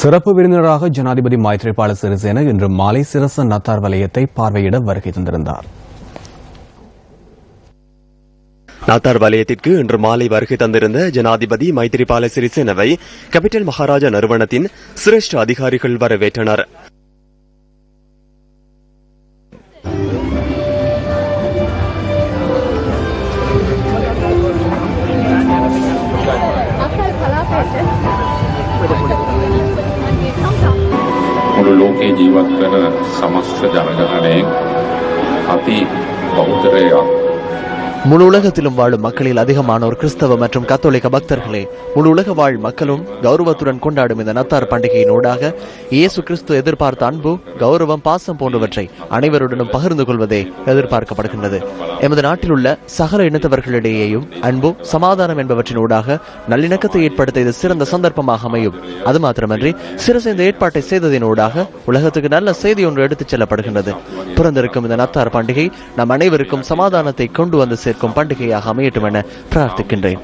சிறப்பு விருந்தினராக ஜனாதிபதி மைத்ரிபால சிறிசேன இன்று மாலை சிரச நத்தார் வலயத்தை பார்வையிட வருகை தந்திருந்தார். நாத்தார் வலயத்திற்கு இன்று மாலை வருகை தந்திருந்த ஜனாதிபதி மைத்திரிபால சிறிசேனவை கேபிட்டல் மகாராஜா நிறுவனத்தின் சிரேஷ்ட அதிகாரிகள் வரவேற்றனர். මුළු ලෝකේ ජීවත් වන සමස්ත ජනගහනයෙන් අපි බෞද්ධරයා முழு உலகத்திலும் வாழும் மக்களில் அதிகமானோர் கிறிஸ்தவ மற்றும் கத்தோலிக்க பக்தர்களே முழு உலக வாழ் மக்களும் கௌரவத்துடன் கொண்டாடும் இந்த நத்தார் பண்டிகையின் ஊடாக இயேசு கிறிஸ்து எதிர்பார்த்த அன்பு கௌரவம் பாசம் போன்றவற்றை அனைவருடனும் பகிர்ந்து கொள்வதே எதிர்பார்க்கப்படுகின்றது. எமது நாட்டில் உள்ள சகல இனத்தவர்களிடையேயும் அன்பு சமாதானம் என்பவற்றின் ஊடாக நல்லிணக்கத்தை ஏற்படுத்த இது சிறந்த சந்தர்ப்பமாக அமையும். அது மாத்திரமன்றி சிறசு ஏற்பாட்டை செய்ததின் ஊடாக உலகத்துக்கு நல்ல செய்தி ஒன்று எடுத்துச் செல்லப்படுகின்றது. பிறந்திருக்கும் இந்த நத்தார் பண்டிகை நம் அனைவருக்கும் சமாதானத்தை கொண்டு வந்து சேர்க்கும் பண்டிகையாக அமையட்டும் என பிரார்த்திக்கின்றேன்